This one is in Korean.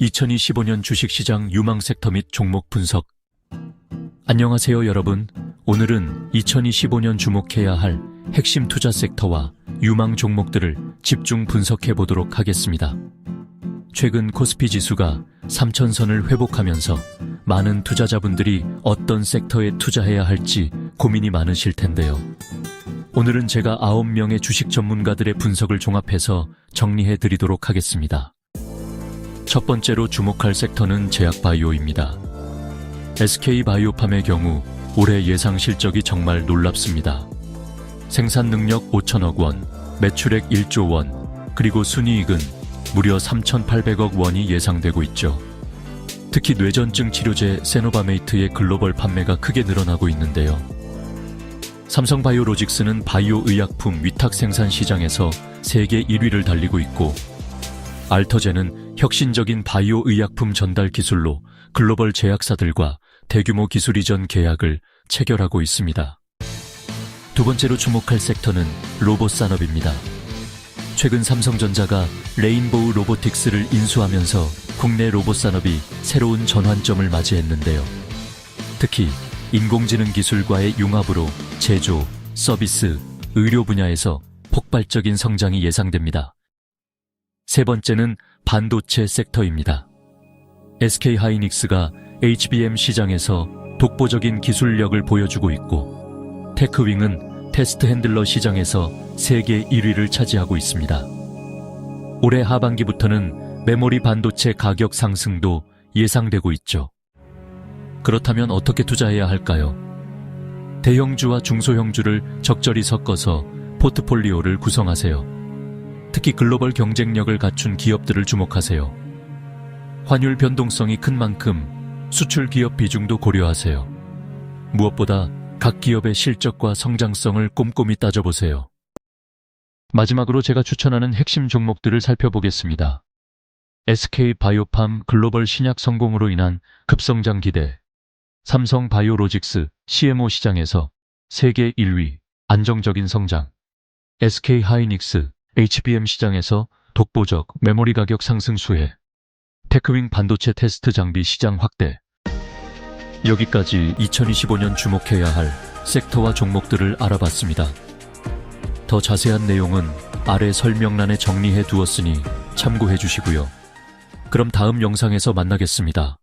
2025년 주식시장 유망 섹터 및 종목 분석. 안녕하세요, 여러분. 오늘은 2025년 주목해야 할 핵심 투자 섹터와 유망 종목들을 집중 분석해 보도록 하겠습니다. 최근 코스피 지수가 3천선을 회복하면서 많은 투자자분들이 어떤 섹터에 투자해야 할지 고민이 많으실 텐데요. 오늘은 제가 9명의 주식 전문가들의 분석을 종합해서 정리해 드리도록 하겠습니다. 첫 번째로 주목할 섹터는 제약바이오입니다. SK바이오팜의 경우 올해 예상 실적이 정말 놀랍습니다. 생산 능력 5천억 원, 매출액 1조 원, 그리고 순이익은 무려 3,800억 원이 예상되고 있죠. 특히 뇌전증 치료제 세노바메이트의 글로벌 판매가 크게 늘어나고 있는데요. 삼성바이오로직스는 바이오 의약품 위탁 생산 시장에서 세계 1위를 달리고 있고 알터제는 혁신적인 바이오 의약품 전달 기술로 글로벌 제약사들과 대규모 기술 이전 계약을 체결하고 있습니다. 두 번째로 주목할 섹터는 로봇 산업입니다. 최근 삼성전자가 레인보우 로보틱스를 인수하면서 국내 로봇 산업이 새로운 전환점을 맞이했는데요. 특히 인공지능 기술과의 융합으로 제조, 서비스, 의료 분야에서 폭발적인 성장이 예상됩니다. 세 번째는 반도체 섹터입니다. SK 하이닉스가 HBM 시장에서 독보적인 기술력을 보여주고 있고 테크윙은 테스트 핸들러 시장에서 세계 1위를 차지하고 있습니다. 올해 하반기부터는 메모리 반도체 가격 상승도 예상되고 있죠. 그렇다면 어떻게 투자해야 할까요? 대형주와 중소형주를 적절히 섞어서 포트폴리오를 구성하세요. 특히 글로벌 경쟁력을 갖춘 기업들을 주목하세요. 환율 변동성이 큰 만큼 수출 기업 비중도 고려하세요. 무엇보다 각 기업의 실적과 성장성을 꼼꼼히 따져보세요. 마지막으로 제가 추천하는 핵심 종목들을 살펴보겠습니다. SK 바이오팜 글로벌 신약 성공으로 인한 급성장 기대, 삼성 바이오로직스 CMO 시장에서 세계 1위, 안정적인 성장, SK 하이닉스 HBM 시장에서 독보적 메모리 가격 상승 수혜, 테크윙 반도체 테스트 장비 시장 확대. 여기까지 2025년 주목해야 할 섹터와 종목들을 알아봤습니다. 더 자세한 내용은 아래 설명란에 정리해 두었으니 참고해 주시고요. 그럼 다음 영상에서 만나겠습니다.